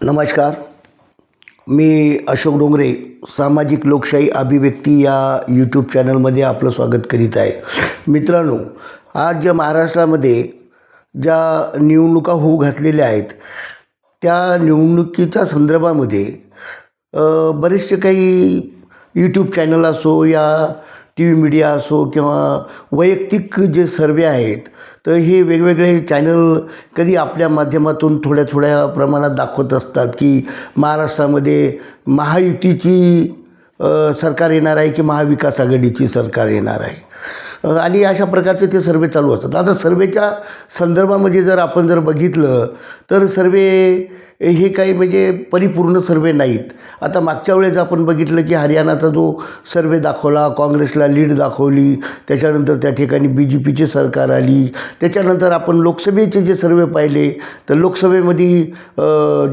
नमस्कार. मी अशोक डोंगरे सामाजिक लोकशाही अभिव्यक्ती या यूट्यूब चॅनलमध्ये आपलं स्वागत करीत आहे. मित्रांनो आज ज्या महाराष्ट्रामध्ये ज्या निवडणुका होऊ घातलेल्या आहेत त्या निवडणुकीच्या संदर्भामध्ये बरेचसे काही यूट्यूब चॅनल असो या टी व्ही मीडिया असो किंवा वैयक्तिक जे सर्वे आहेत तर हे वेगवेगळे चॅनल कधी आपल्या माध्यमातून थोड्या थोड्या प्रमाणात दाखवत असतात की महाराष्ट्रामध्ये महायुतीची सरकार येणार आहे की महाविकास आघाडीची सरकार येणार आहे? आणि अशा प्रकारचे ते सर्वे चालू असतात. आता सर्वेच्या संदर्भामध्ये जर आपण जर बघितलं तर सर्वे हे काही म्हणजे परिपूर्ण सर्वे नाहीत. आता मागच्या वेळेस आपण बघितलं की हरियाणाचा जो सर्वे दाखवला काँग्रेसला लीड दाखवली त्याच्यानंतर त्या ठिकाणी बी जे पीची सरकार आली त्याच्यानंतर आपण लोकसभेचे जे सर्वे पाहिले तर लोकसभेमध्ये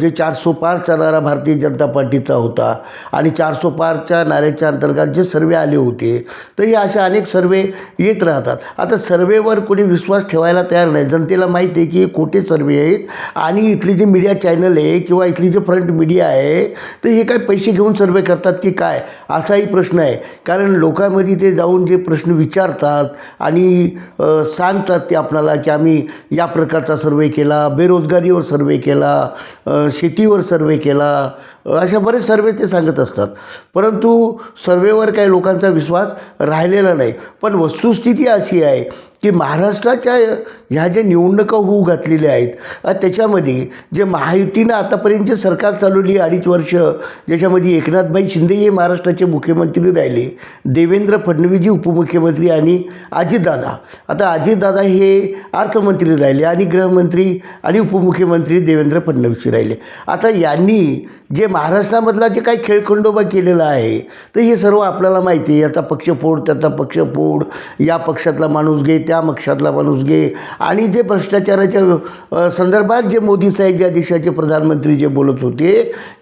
जे चारसो पार चालणारा भारतीय जनता पार्टीचा होता आणि चारसो पारच्या नाऱ्याच्या अंतर्गत जे सर्वे आले होते तर हे असे अनेक सर्वे येत राहतात. आता सर्वेवर कोणी विश्वास ठेवायला तयार नाही. जनतेला माहीत आहे की हे खोटे सर्वे आहेत आणि इथली जे मीडिया चॅनल आहे किंवा इथली जे फ्रंट मीडिया आहे तर हे काय पैसे घेऊन सर्वे करतात की काय? असाही प्रश्न आहे. कारण लोकांमध्ये ते जाऊन जे प्रश्न विचारतात आणि सांगतात ते आपणाला की आम्ही या प्रकारचा सर्वे केला बेरोजगारीवर सर्वे केला शेतीवर सर्वे केला अशा बरेच सर्वे ते सांगत असतात. परंतु सर्वेवर काही लोकांचा विश्वास राहिलेला नाही. पण वस्तुस्थिती अशी आहे की महाराष्ट्राच्या ह्या ज्या निवडणुका होऊ घातलेल्या आहेत त्याच्यामध्ये जे महायुतीनं आतापर्यंत जे सरकार चालवली अडीच वर्ष ज्याच्यामध्ये एकनाथभाई शिंदे हे महाराष्ट्राचे मुख्यमंत्री राहिले देवेंद्र फडणवीसजी उपमुख्यमंत्री आणि अजितदादा आता अजितदादा हे अर्थमंत्री राहिले आणि गृहमंत्री आणि उपमुख्यमंत्री देवेंद्र फडणवीस राहिले. आता यांनी जे महाराष्ट्रामधला जे काही खेळखंडोबा केलेला आहे तर हे सर्व आपल्याला माहिती आहे. याचा पक्षफोड त्याचा पक्षफोड या पक्षातला माणूस घे त्या पक्षातला माणूस घे. आणि जे भ्रष्टाचाराच्या संदर्भात जे मोदी साहेब या देशाचे प्रधानमंत्री जे बोलत होते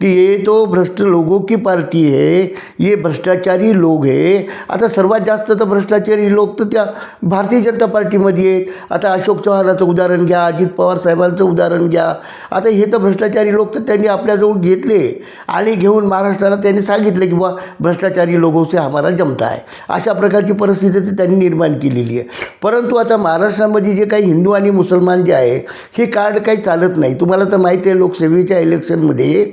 की ये तो भ्रष्ट लोगों की पार्टी है ये भ्रष्टाचारी लोग आहे आता सर्वात जास्त तर भ्रष्टाचारी लोक तर त्या भारतीय जनता पार्टीमध्ये आहेत. आता अशोक चव्हाणाचं उदाहरण घ्या अजित पवार साहेबांचं उदाहरण घ्या. आता हे तर भ्रष्टाचारी लोक तर त्यांनी आपल्याजवळ घेतले. आणि घेऊन महाराष्ट्राला त्यांनी सांगितलं की बा भ्रष्टाचारी लोगों से हमारा जमता आहे अशा प्रकारची परिस्थिती त्यांनी निर्माण केलेली आहे. परंतु आता महाराष्ट्रामध्ये जे काही हिंदू आणि मुसलमान जे आहे हे कार्ड काही चालत नाही. तुम्हाला तर माहिती आहे लोकसभेच्या इलेक्शनमध्ये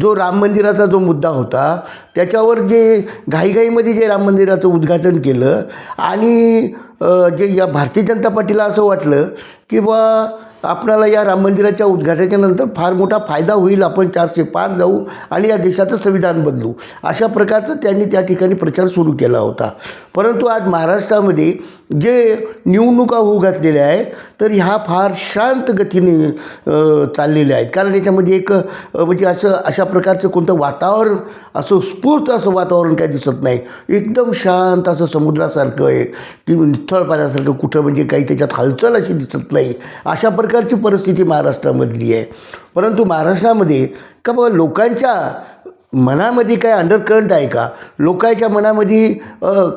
जो राम मंदिराचा जो मुद्दा होता त्याच्यावर जे घाईघाईमध्ये जे राम मंदिराचं उद्घाटन केलं आणि जे या भारतीय जनता पार्टीला असं वाटलं की बा आपणाला या राम मंदिराच्या उद्घाटनाच्या नंतर फार मोठा फायदा होईल. आपण चारशे पार जाऊ आणि या देशाचं संविधान बदलू. अशा प्रकारचं त्यांनी त्या ठिकाणी प्रचार सुरू केला होता. परंतु आज महाराष्ट्रामध्ये जे निवडणुका होऊ घातलेल्या आहेत तर ह्या फार शांत गतीने चाललेल्या आहेत. कारण याच्यामध्ये एक म्हणजे असं अशा प्रकारचं कोणतं वातावरण असं स्फूर्त असं वातावरण काय दिसत नाही. एकदम शांत असं समुद्रासारखं आहे. की स्थळ पाण्यासारखं कुठं म्हणजे काही त्याच्यात हालचाल अशी दिसत नाही. अशा प्रकार प्रकारची परिस्थिती महाराष्ट्रामधली आहे. परंतु महाराष्ट्रामध्ये का बाबा लोकांच्या मनामध्ये काय अंडरकरंट आहे का? लोकांच्या मनामध्ये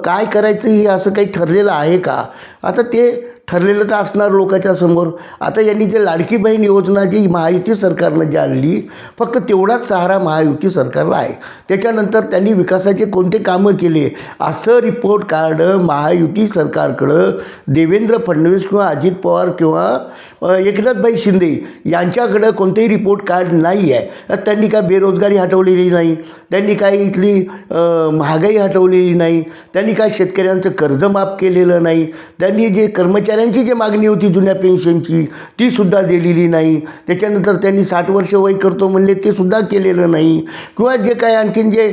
काय करायचं हे असं काही ठरलेलं आहे का? आता ते ठरलेलं तर असणार लोकांच्या समोर. आता यांनी जे लाडकी बहीण योजना जी महायुती सरकारनं जी आणली फक्त तेवढाच सहारा महायुती सरकारला आहे. त्याच्यानंतर त्यांनी विकासाचे कोणते कामं केले? असं रिपोर्ट कार्ड महायुती सरकारकडं देवेंद्र फडणवीस किंवा अजित पवार किंवा एकनाथभाई शिंदे यांच्याकडं कोणतेही रिपोर्ट कार्ड नाही आहे. तर त्यांनी काय बेरोजगारी हटवलेली नाही. त्यांनी काय इथली महागाई हटवलेली नाही. त्यांनी काय शेतकऱ्यांचं कर्ज माफ केलेलं नाही. त्यांनी जे कर्मचारी त्यांची जी मागणी होती जुन्या पेन्शनची ती सुद्धा दिलेली नाही. त्याच्यानंतर त्यांनी साठ वर्ष वय करतो म्हणले ते सुद्धा केलेलं नाही. किंवा जे काय आणखीन जे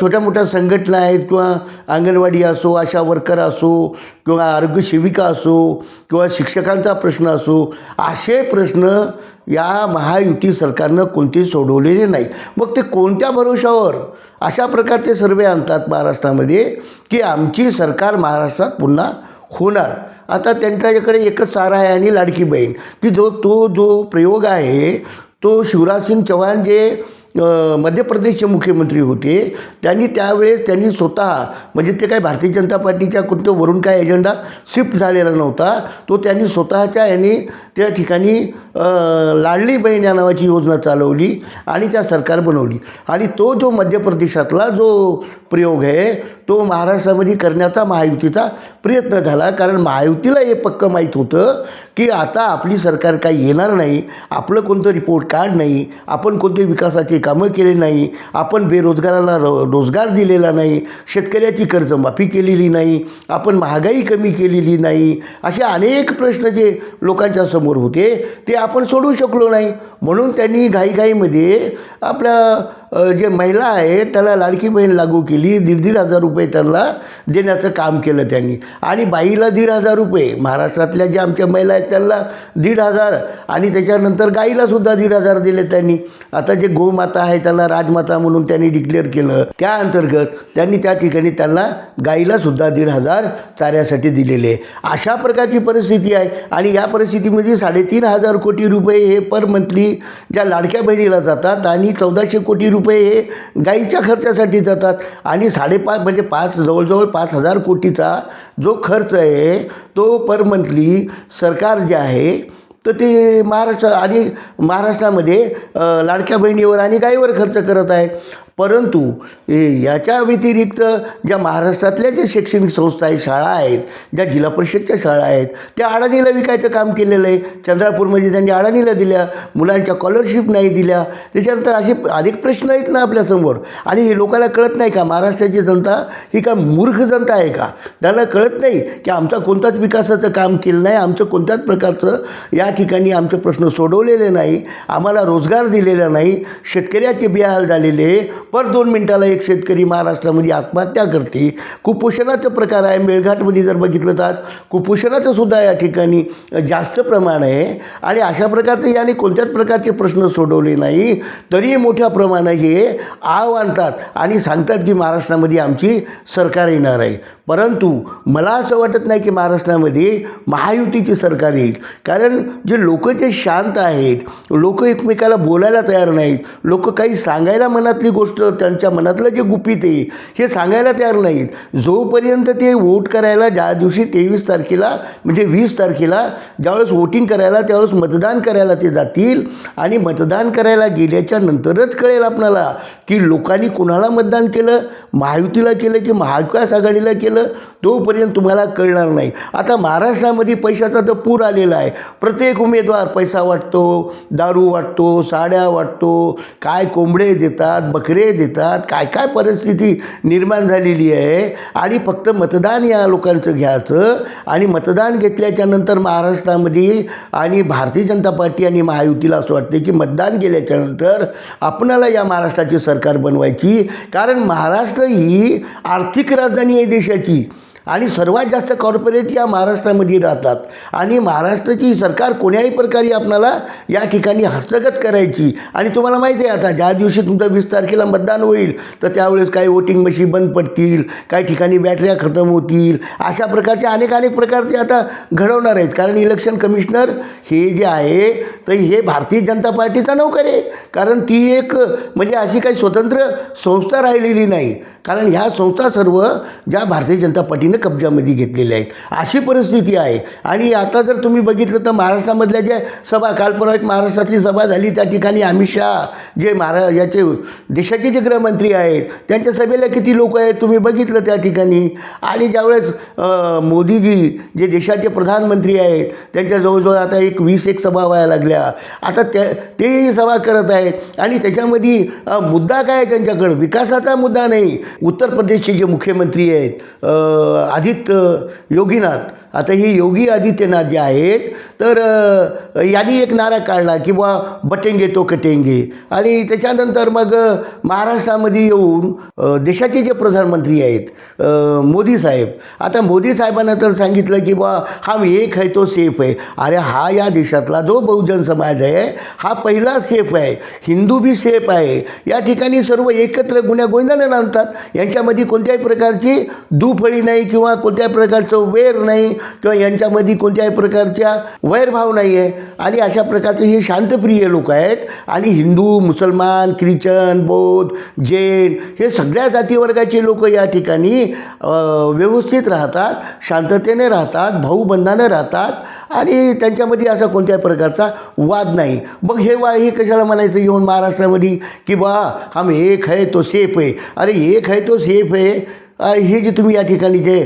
छोट्या मोठ्या संघटना आहेत किंवा अंगणवाडी असो आशा वर्कर असो किंवा आरोग्य सेविका असो किंवा शिक्षकांचा प्रश्न असो असे प्रश्न या महायुती सरकारनं कोणते सोडवलेले नाही. मग ते कोणत्या भरोशावर? अशा प्रकारचे सर्वे आणतात महाराष्ट्रामध्ये की आमची सरकार महाराष्ट्रात पुन्हा होणार. आता त्यांच्याकडे एकच सारा आहे आणि लाडकी बहीण. की जो तो जो प्रयोग आहे तो शिवराजसिंग चौहान जे मध्य प्रदेशचे मुख्यमंत्री होते त्यांनी त्यावेळेस त्यांनी स्वतः म्हणजे ते काय भारतीय जनता पार्टीच्या कोणतं वरून काय एजंडा शिफ्ट झालेला नव्हता तो त्यांनी स्वतःच्या याने त्या ठिकाणी लाडली बहीण या नावाची योजना चालवली आणि त्या सरकार बनवली. आणि तो जो मध्य प्रदेशातला जो प्रयोग आहे तो महाराष्ट्रामध्ये करण्याचा महायुतीचा प्रयत्न झाला. कारण महायुतीला हे पक्क माहीत होतं की आता आपली सरकार काही येणार नाही आपलं कोणतं रिपोर्ट कार्ड नाही आपण कोणते विकासाचे कामं केले नाही आपण बेरोजगाराला रो रोजगार दिलेला नाही शेतकऱ्याची कर्जमाफी केलेली नाही आपण महागाई कमी केलेली नाही असे अनेक प्रश्न जे लोकांच्या समोर होते ते आपण आपण सोडू शकलो नाही. म्हणून त्यांनी घाईघाईमध्ये आपल्या जे महिला आहे त्याला लाडकी बहीण लागू केली. दीड दीड हजार रुपये त्यांना देण्याचं काम केलं त्यांनी. आणि बाईला दीड हजार रुपये. महाराष्ट्रातल्या ज्या आमच्या महिला आहेत त्यांना दीड हजार. आणि त्याच्यानंतर गाईलासुद्धा दीड हजार दिले त्यांनी. आता जे गोमाता आहे त्याला राजमाता म्हणून त्यांनी डिक्लेअर केलं. त्या अंतर्गत त्यांनी त्या ठिकाणी त्यांना गाईलासुद्धा दीड हजार चाऱ्यासाठी दिलेले. अशा प्रकारची परिस्थिती आहे. आणि या परिस्थितीमध्ये साडेतीन हजार कोटी रुपये हे पर मंथली ज्या लाडक्या बहिणीला जातात आणि चौदाशे कोटी रुपये हे गाईच्या खर्चासाठी जातात. आणि साडेपाच म्हणजे पाच जवळजवळ पाच हजार कोटीचा जो खर्च आहे तो पर मंथली सरकार जे आहे तर ते महाराष्ट्र आणि महाराष्ट्रामध्ये लाडक्या बहिणीवर आणि गाईवर खर्च करत आहे. परंतु याच्या व्यतिरिक्त ज्या महाराष्ट्रातल्या ज्या शैक्षणिक संस्था आहेत शाळा आहेत ज्या जिल्हा परिषदच्या शाळा आहेत त्या अडाणीला विकायचं काम केलेलं आहे. चंद्रापूरमध्ये त्यांनी अडाणीला दिल्या मुलांच्या स्कॉलरशिप नाही दिल्या. त्याच्यानंतर असे अनेक प्रश्न आहेत ना आपल्यासमोर आणि हे लोकांना कळत नाही का महाराष्ट्राची जनता ही का मूर्ख जनता आहे का? त्यांना कळत नाही की आमचा कोणताच विकासाचं काम केलं नाही आमचं कोणत्याच प्रकारचं या ठिकाणी आमचे प्रश्न सोडवलेले नाही आम्हाला रोजगार दिलेला नाही शेतकऱ्याचे बिहाल झालेले पर दोन मिनटाला एक शेतकरी महाराष्ट्रामध्ये आत्महत्या करते. कुपोषणाचं प्रकार आहे. मेळघाटमध्ये जर बघितलं तर आज कुपोषणाचं सुद्धा या ठिकाणी जास्त प्रमाण आहे. आणि अशा प्रकारचे याने कोणत्याच प्रकारचे प्रश्न सोडवले नाही. तरी मोठ्या प्रमाणात हे आव आणतात आणि सांगतात की महाराष्ट्रामध्ये आमची सरकार येणार आहे. परंतु मला असं वाटत नाही की महाराष्ट्रामध्ये महायुतीची सरकार येईल. कारण जे लोक जे शांत आहेत लोक एकमेकाला बोलायला तयार नाहीत लोक काही सांगायला मनातली गोष्ट त्यांच्या मनातलं जे गुपित आहे हे सांगायला तयार नाहीत. जोपर्यंत ते वोट करायला ज्या दिवशी तेवीस तारखेला म्हणजे वीस तारखेला ज्यावेळेस वोटिंग करायला त्यावेळेस मतदान करायला ते जातील आणि मतदान करायला गेल्याच्या नंतरच कळेल आपणाला की लोकांनी कोणाला मतदान केलं महायुतीला केलं की महाविकास आघाडीला केलं तोपर्यंत तुम्हाला कळणार नाही. आता महाराष्ट्रामध्ये पैशाचा तर पूर आलेला आहे. प्रत्येक उमेदवार पैसा वाटतो दारू वाटतो साड्या वाटतो काय कोंबडे देतात बकरे देतात काय काय परिस्थिती निर्माण झालेली आहे आणि फक्त मतदान या लोकांचं घ्यायचं आणि मतदान घेतल्याच्या नंतर महाराष्ट्रामध्ये आणि भारतीय जनता पार्टी आणि महायुतीला असं वाटते की मतदान गेल्याच्यानंतर आपणाला या महाराष्ट्राची सरकार बनवायची. कारण महाराष्ट्र ही आर्थिक राजधानी आहे देशाची. आणि सर्वात जास्त कॉर्पोरेट या महाराष्ट्रामध्ये राहतात. आणि महाराष्ट्राची सरकार कोण्याही प्रकारे आपणाला या ठिकाणी हस्तगत करायची आणि तुम्हाला माहिती आहे आता ज्या दिवशी तुमचं वीस तारखेला मतदान होईल तर त्यावेळेस काही वोटिंग मशीन बंद पडतील काही ठिकाणी बॅटऱ्या खतम होतील अशा प्रकारचे अनेक अनेक प्रकारचे आता घडवणार आहेत. कारण इलेक्शन कमिशनर हे जे आहे तर हे भारतीय जनता पार्टीचा नोकर आहे. कारण ती एक म्हणजे अशी काही स्वतंत्र संस्था राहिलेली नाही. कारण ह्या संस्था सर्व ज्या भारतीय जनता पार्टीनं कब्जामध्ये घेतलेल्या आहेत. अशी परिस्थिती आहे. आणि आता जर तुम्ही बघितलं तर महाराष्ट्रामधल्या ज्या सभा काल परवा एक महाराष्ट्रातली सभा झाली. त्या ठिकाणी अमित शहा जे महारा याचे देशाचे जे गृहमंत्री आहेत त्यांच्या सभेला किती लोक आहेत तुम्ही बघितलं त्या ठिकाणी? आणि ज्यावेळेस मोदीजी जे देशाचे प्रधानमंत्री आहेत त्यांच्या जवळजवळ आता एक वीस एक सभा व्हायला लागल्या. आता त्या तेही सभा करत आहेत आणि त्याच्यामध्ये मुद्दा काय आहे त्यांच्याकडं? विकासाचा मुद्दा नाही. उत्तर प्रदेशचे जे मुख्यमंत्री आहेत आदित्य योगीनाथ आता हे योगी आदित्यनाथ जे आहेत तर यांनी एक नारा काढला की बा बटेंगे तो कटेंगे. आणि त्याच्यानंतर मग महाराष्ट्रामध्ये येऊन देशाचे जे प्रधानमंत्री आहेत मोदी साहेब आता मोदी साहेबांना तर सांगितलं की बुवा हा एक आहे तो सेफ आहे. अरे हा या देशातला जो बहुजन समाज आहे हा पहिला सेफ आहे. हिंदू बी सेफ आहे. या ठिकाणी सर्व एकत्र गुन्ह्या गोंधळाने आणतात यांच्यामध्ये कोणत्याही प्रकारची दुफळी नाही किंवा कोणत्याही प्रकारचं वेर नाही. किंवा यांच्यामध्ये कोणत्याही प्रकारच्या वैरभाव नाही आहे आणि अशा प्रकारचे हे शांतप्रिय लोक आहेत. आणि हिंदू मुसलमान ख्रिश्चन बौद्ध जैन हे सगळ्या जातीवर्गाचे लोक या ठिकाणी व्यवस्थित राहतात शांततेने राहतात भाऊबंधानं राहतात. आणि त्यांच्यामध्ये असा कोणत्याही प्रकारचा वाद नाही. मग हे वा हे कशाला म्हणायचं? येऊन महाराष्ट्रामध्ये की बा हम एक है तो सेफ आहे अरे एक है तो सेफ आहे हे जे तुम्ही या ठिकाणी जे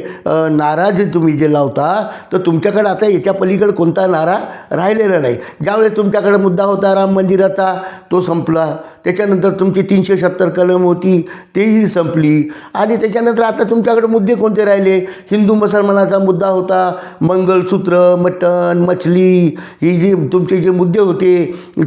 नारा जे तुम्ही जे लावता तर तुमच्याकडे आता याच्या पलीकडे कोणता नारा राहिलेला नाही. ज्यावेळेस तुमच्याकडे मुद्दा होता राम मंदिराचा तो संपला. त्याच्यानंतर तुमची तीनशे सत्तर कलम होती तेही संपली. आणि त्याच्यानंतर आता तुमच्याकडे मुद्दे कोणते राहिले? हिंदू मुसलमानाचा मुद्दा होता मंगळसूत्र मटण मछली ही जी तुमचे जे मुद्दे होते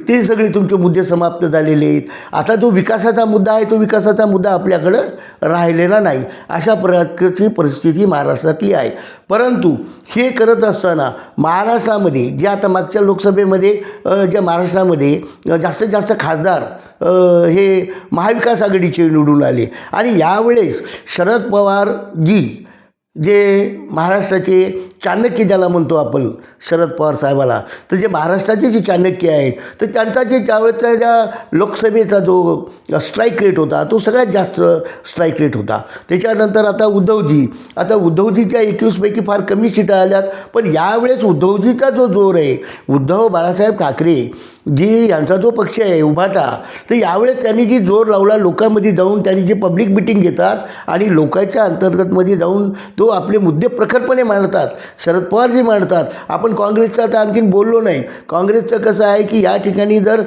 ते सगळे तुमचे मुद्दे समाप्त झालेले आहेत. आता जो विकासाचा मुद्दा आहे तो विकासाचा मुद्दा आपल्याकडं राहिलेला नाही. अशा प्रकारची परिस्थिती महाराष्ट्रातली आहे. परंतु हे करत असताना महाराष्ट्रामध्ये जे आता मागच्या लोकसभेमध्ये ज्या महाराष्ट्रामध्ये जास्तीत जास्त खासदार हे महाविकास आघाडीचे निवडून आले. आणि यावेळेस शरद पवार जी जे महाराष्ट्राचे चाणक्य ज्याला म्हणतो आपण शरद पवार साहेबाला तर जे महाराष्ट्राचे जे चाणक्य आहेत तर त्यांचा जे त्यावेळेचा ज्या लोकसभेचा जो स्ट्राईक रेट होता तो सगळ्यात जास्त स्ट्राईक रेट होता. त्याच्यानंतर आता उद्धवजी आता उद्धवजीच्या एकवीसपैकी फार कमी सीटा आल्यात पण यावेळेस उद्धवजीचा जो जोर आहे उद्धव बाळासाहेब ठाकरे जी यांचा जो पक्ष आहे उभाटा तर यावेळेस त्यांनी जी जोर लावला लोकांमध्ये जाऊन त्यांनी जी पब्लिक मिटिंग घेतात आणि लोकांच्या अंतर्गतमध्ये जाऊन तो आपले मुद्दे प्रखरपणे मांडतात. शरद पवार जे मांडतात. आपण काँग्रेसचं आता आणखीन बोललो नाही. काँग्रेसचं कसं आहे की या ठिकाणी जर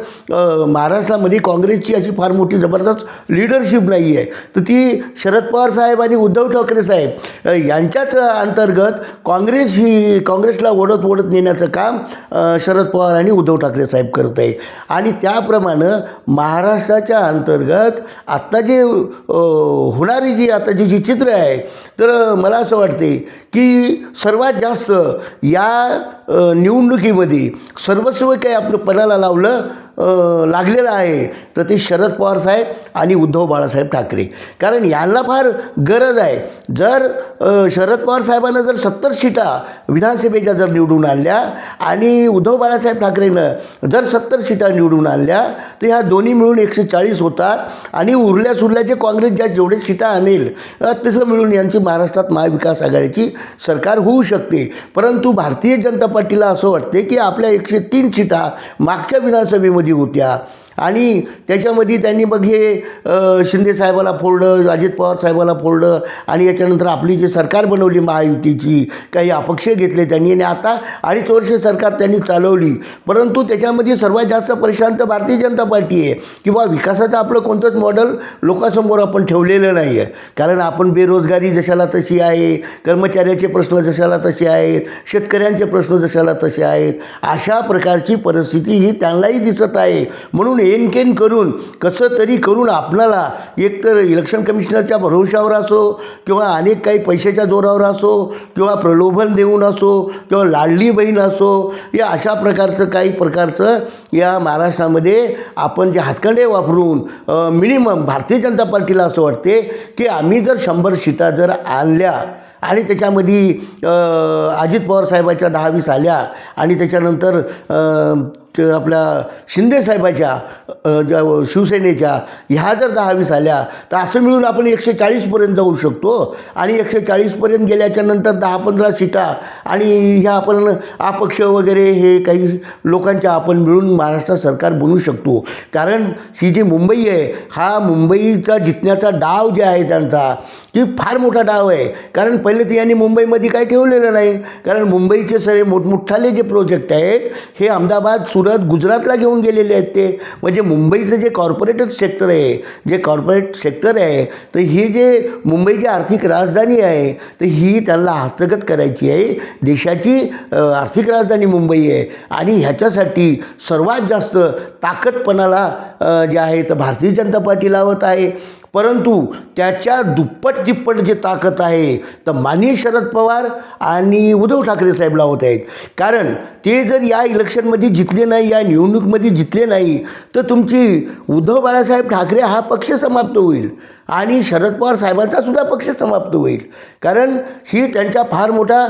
महाराष्ट्रामध्ये काँग्रेसची अशी फार मोठी जबरदस्त लिडरशिप नाही आहे तर ती शरद पवार साहेब आणि उद्धव ठाकरे साहेब यांच्याच अंतर्गत काँग्रेस ही काँग्रेसला ओढत ओढत नेण्याचं काम शरद पवार आणि उद्धव ठाकरे साहेब करत आहे आणि त्याप्रमाणं महाराष्ट्राच्या अंतर्गत आत्ता जे होणारी जी आता जी जी चित्र आहे तर मला असं वाटते की सर्वात जास्त या निवडणुकीमध्ये सर्वस्व काही आपलं पणाला लावलं लागलेलं आहे. तर ते शरद पवार साहेब आणि उद्धव बाळासाहेब ठाकरे. कारण यांना फार गरज आहे. जर शरद पवार साहेबांना जर सत्तर सीटा विधानसभेच्या जर निवडून आणल्या आणि उद्धव बाळासाहेब ठाकरेनं जर सत्तर सीटा निवडून आणल्या तर ह्या दोन्ही मिळून एकशे चाळीस होतात आणि उरल्या सुरल्या जे काँग्रेस ज्या जेवढे सीटा आणेल तसं मिळून यांची महाराष्ट्रात महाविकास आघाडीची सरकार होऊ शकते. परंतु भारतीय जनता पार्टीला असं वाटते की आपल्या एकशे तीन सीटा मागच्या विधानसभेमध्ये ကိုပြ आणि त्याच्यामध्ये त्यांनी मग हे शिंदे साहेबाला फोडलं अजित पवार साहेबाला फोडलं आणि याच्यानंतर आपली जी सरकार बनवली महायुतीची काही अपक्ष घेतले त्यांनी आणि आता अडीच वर्ष सरकार त्यांनी चालवली. परंतु त्याच्यामध्ये सर्वात जास्त परेशान तर भारतीय जनता पार्टी आहे. किंवा विकासाचं आपलं कोणतंच मॉडेल लोकांसमोर आपण ठेवलेलं नाही आहे कारण आपण बेरोजगारी जशाला तशी आहे कर्मचाऱ्याचे प्रश्न जशाला तसे आहेत शेतकऱ्यांचे प्रश्न जशाला तसे आहेत अशा प्रकारची परिस्थिती ही त्यांनाही दिसत आहे. म्हणून हेनकेन करून कसं तरी करून आपल्याला एकतर इलेक्शन कमिशनरच्या भरोशावर असो किंवा अनेक काही पैशाच्या जोरावर असो किंवा प्रलोभन देऊन असो किंवा लाडली बहीण असो या अशा प्रकारचं काही प्रकारचं या महाराष्ट्रामध्ये आपण जे हातखंडे वापरून मिनिमम भारतीय जनता पार्टीला असं वाटते की आम्ही जर शंभर शिटा जर आणल्या आणि त्याच्यामध्ये अजित पवार साहेबाच्या दहावीस आल्या आणि त्याच्यानंतर आपल्या शिंदे साहेबाच्या ज्या शिवसेनेच्या ह्या जर दहा वीस आल्या तर असं मिळून आपण एकशे चाळीसपर्यंत जाऊ शकतो. आणि एकशे चाळीसपर्यंत गेल्याच्यानंतर दहा पंधरा सीटा आणि ह्या आपण अपक्ष वगैरे हे काही लोकांच्या आपण मिळून महाराष्ट्र सरकार बनवू शकतो. कारण ही जी मुंबई आहे हा मुंबईचा जिंकण्याचा डाव जे आहे त्यांचा की फार मोठा डाव आहे. कारण पहिले तर यांनी मुंबईमध्ये काही ठेवलेलं नाही. कारण मुंबईचे सगळे मोठमोठाले जे प्रोजेक्ट आहेत हे अहमदाबाद सुरत गुजरातला घेऊन गेलेले आहेत ते. म्हणजे मुंबईचं जे कॉर्पोरेट सेक्टर आहे जे कॉर्पोरेट सेक्टर आहे तर ही जे मुंबईची आर्थिक राजधानी आहे तर ही त्यांना हस्तगत करायची आहे. देशाची आर्थिक राजधानी मुंबई आहे. आणि ह्याच्यासाठी सर्वात जास्त ताकदपणाला जे आहे तर भारतीय जनता पार्टी लावत आहे. परंतु त्याच्या दुप्पट तिप्पट जी ताकद आहे तर माननीय शरद पवार आणि उद्धव ठाकरे साहेब लावत आहेत. कारण ते जर या इलेक्शनमध्ये जितले नाही या निवडणुकीमध्ये जितले नाही तर तुमची उद्धव बाळासाहेब ठाकरे हा पक्ष समाप्त होईल आणि शरद पवार साहेबांचा सुद्धा पक्ष समाप्त होईल. कारण ही त्यांचा फार मोठा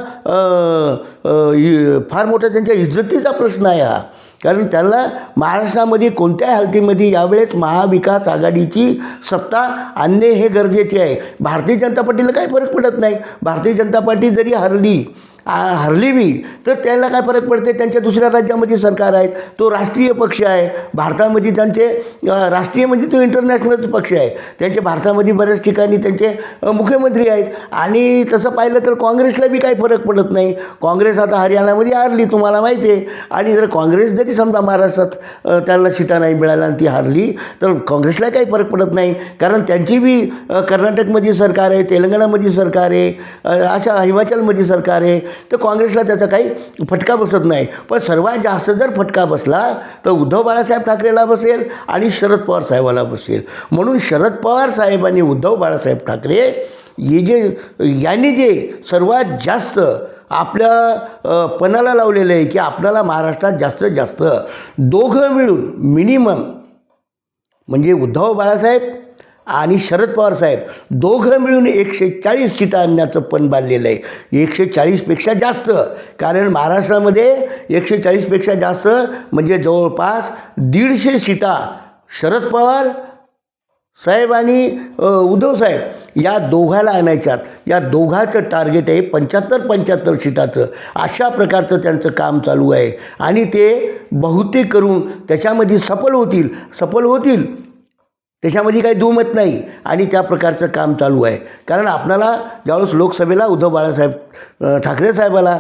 फार मोठा त्यांच्या इज्जतीचा प्रश्न आहे हा. कारण त्यांना महाराष्ट्रामध्ये कोणत्याही हालतीमध्ये यावेळेस महाविकास आघाडीची सत्ता आणणे हे गरजेचे आहे. भारतीय जनता पार्टीला काही फरक पडत नाही. भारतीय जनता पार्टी जरी हरली हरली बी तर त्यांना काय फरक पडते? त्यांच्या दुसऱ्या राज्यामध्ये सरकार आहे तो राष्ट्रीय पक्ष आहे. भारतामध्ये त्यांचे राष्ट्रीय म्हणजे तो इंटरनॅशनलच पक्ष आहे. त्यांचे भारतामध्ये बऱ्याच ठिकाणी त्यांचे मुख्यमंत्री आहेत. आणि तसं पाहिलं तर काँग्रेसला बी काही फरक पडत नाही. काँग्रेस आता हरियाणामध्ये हारली तुम्हाला माहिती आहे. आणि जर काँग्रेस जरी समजा महाराष्ट्रात त्यांना सीटा नाही मिळाल्या आणि ती हारली तर काँग्रेसला काही फरक पडत नाही. कारण त्यांची बी कर्नाटकमध्ये सरकार आहे तेलंगणामध्ये सरकार आहे अशा हिमाचलमध्ये सरकार आहे. तर काँग्रेसला त्याचा काही फटका बसत नाही. पण सर्वात जास्त जर फटका बसला तर उद्धव बाळासाहेब ठाकरेला बसेल आणि शरद पवार साहेबाला बसेल. म्हणून शरद पवार साहेब आणि उद्धव बाळासाहेब ठाकरे हे जे यांनी जे सर्वात जास्त आपल्या पणाला लावलेलं आहे की आपल्याला महाराष्ट्रात जास्तीत जास्त दोघं मिळून मिनिमम म्हणजे उद्धव बाळासाहेब आणि शरद पवार साहेब दोघं मिळून एकशे चाळीस सीटा आणण्याचं पण बांधलेलं आहे. एकशे चाळीसपेक्षा जास्त. कारण महाराष्ट्रामध्ये एकशे चाळीसपेक्षा जास्त म्हणजे जवळपास दीडशे सीटा शरद पवार साहेब आणि उद्धव साहेब या दोघाला आणायच्यात. या दोघाचं टार्गेट आहे पंच्याहत्तर पंच्याहत्तर सीटाचं. अशा प्रकारचं त्यांचं काम चालू आहे. आणि ते बहुतेक करून त्याच्यामध्ये सफल होतील. सफल होतील. त्याच्यामध्ये काही दुमत नाही आणि त्या प्रकारचं काम चालू आहे. कारण आपणाला ज्यावेळेस लोकसभेला उद्धव बाळासाहेब ठाकरे साहेबाला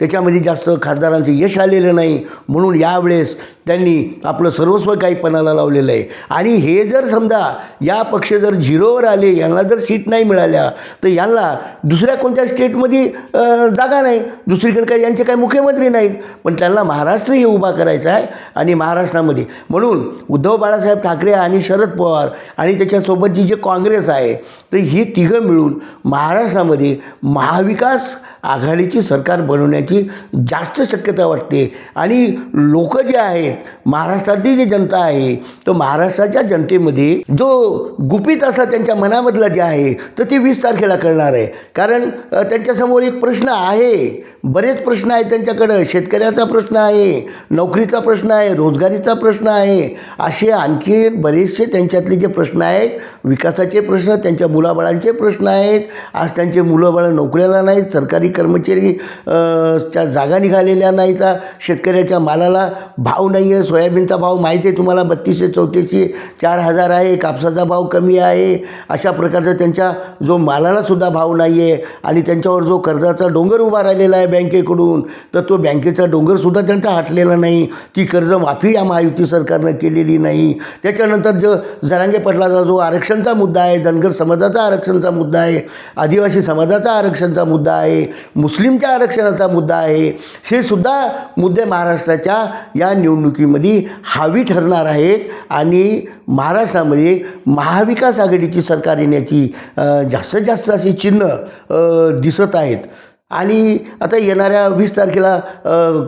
त्याच्यामध्ये जास्त खासदारांचं यश आलेलं नाही. म्हणून यावेळेस त्यांनी आपलं सर्वस्व काही पणाला लावलेलं आहे. आणि हे जर समजा या पक्ष जर झिरोवर आले यांना जर सीट नाही मिळाल्या तर यांना दुसऱ्या कोणत्या स्टेटमध्ये जागा नाही. दुसरीकडे काही यांचे काही मुख्यमंत्री नाहीत. पण त्यांना महाराष्ट्र हे उभा करायचा आहे आणि महाराष्ट्रामध्ये. म्हणून उद्धव बाळासाहेब ठाकरे आणि शरद पवार आणि त्याच्यासोबतची जे काँग्रेस आहे तर ही तिघं मिळून महाराष्ट्रामध्ये महाविकास आघाडीची सरकार बनवण्याची जास्त शक्यता वाटते. आणि लोक जे आहेत महाराष्ट्रातली जी जनता आहे तर महाराष्ट्राच्या जनतेमध्ये जो गुपित असा त्यांच्या मनामधला जे आहे तर ते वीस तारखेला कळणार आहे. कारण त्यांच्यासमोर एक प्रश्न आहे. बरेच प्रश्न आहेत त्यांच्याकडं. शेतकऱ्याचा प्रश्न आहे नोकरीचा प्रश्न आहे रोजगारीचा प्रश्न आहे. असे आणखी बरेचसे त्यांच्यातले जे प्रश्न आहेत विकासाचे प्रश्न त्यांच्या मुलाबाळांचे प्रश्न आहेत. आज त्यांचे मुलंबाळं नोकऱ्याला नाहीत सरकारी कर्मचारी च्या जागा निघालेल्या नाहीत. शेतकऱ्याच्या मालाला भाव नाही आहे सोयाबीनचा भाव माहिती आहे तुम्हाला? बत्तीसशे चौतीसशे चार हजार आहे. कापसाचा भाव कमी आहे. अशा प्रकारचा त्यांच्या जो मालालासुद्धा भाव नाही आहे आणि त्यांच्यावर जो कर्जाचा डोंगर उभा राहिलेला आहे बँकेकडून. तर तो बँकेचा डोंगरसुद्धा त्यांचा हटलेला नाही. ती कर्जमाफी या महायुती सरकारनं केलेली नाही. त्याच्यानंतर जो जरांगे पटलाचा जो आरक्षणचा मुद्दा आहे धनगर समाजाचा आरक्षणचा मुद्दा आहे आदिवासी समाजाचा आरक्षणचा मुद्दा आहे मुस्लिमच्या आरक्षणाचा मुद्दा आहे हे सुद्धा मुद्दे महाराष्ट्राच्या या निवडणुकीमध्ये हावी ठरणार आहेत आणि महाराष्ट्रामध्ये महाविकास आघाडीची सरकार येण्याची जास्तीत जास्त अशी चिन्ह दिसत आहेत. आणि आता येणाऱ्या वीस तारखेला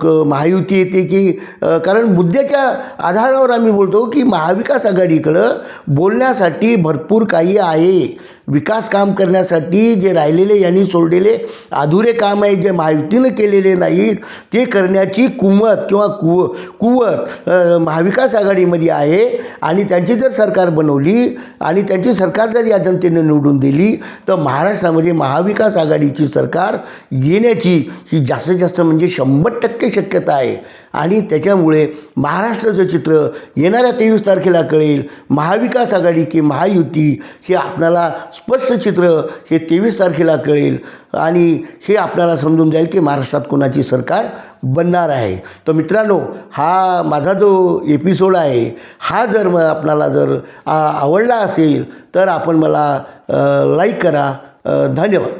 क- महायुती येते की कारण मुद्द्याच्या आधारावर आम्ही बोलतो की महाविकास आघाडीकडं बोलण्यासाठी भरपूर काही आहे. विकास काम करण्यासाठी जे राहिलेले यांनी सोडलेले अधुरे काम आहे जे महायुतीनं केलेले नाहीत ते करण्याची कुमत किंवा कुव कुवत महाविकास आघाडीमध्ये आहे. आणि त्यांची जर सरकार बनवली आणि त्यांची सरकार जर या जनतेने निवडून दिली तर महाराष्ट्रामध्ये महाविकास आघाडीची सरकार येण्याची ही जास्तीत जास्त म्हणजे शंभर टक्के शक्यता आहे. आणि त्याच्यामुळे महाराष्ट्राचं चित्र येणाऱ्या तेवीस तारखेला कळेल. महाविकास आघाडी की महायुती हे आपल्याला स्पष्ट चित्र हे तेवीस तारखेला कळेल. आणि हे आपल्याला समजून जाईल की महाराष्ट्रात कोणाची सरकार बनणार आहे. तर मित्रांनो हा माझा जो एपिसोड आहे हा जर मग आपणाला जर आवडला असेल तर आपण मला लाईक करा. धन्यवाद.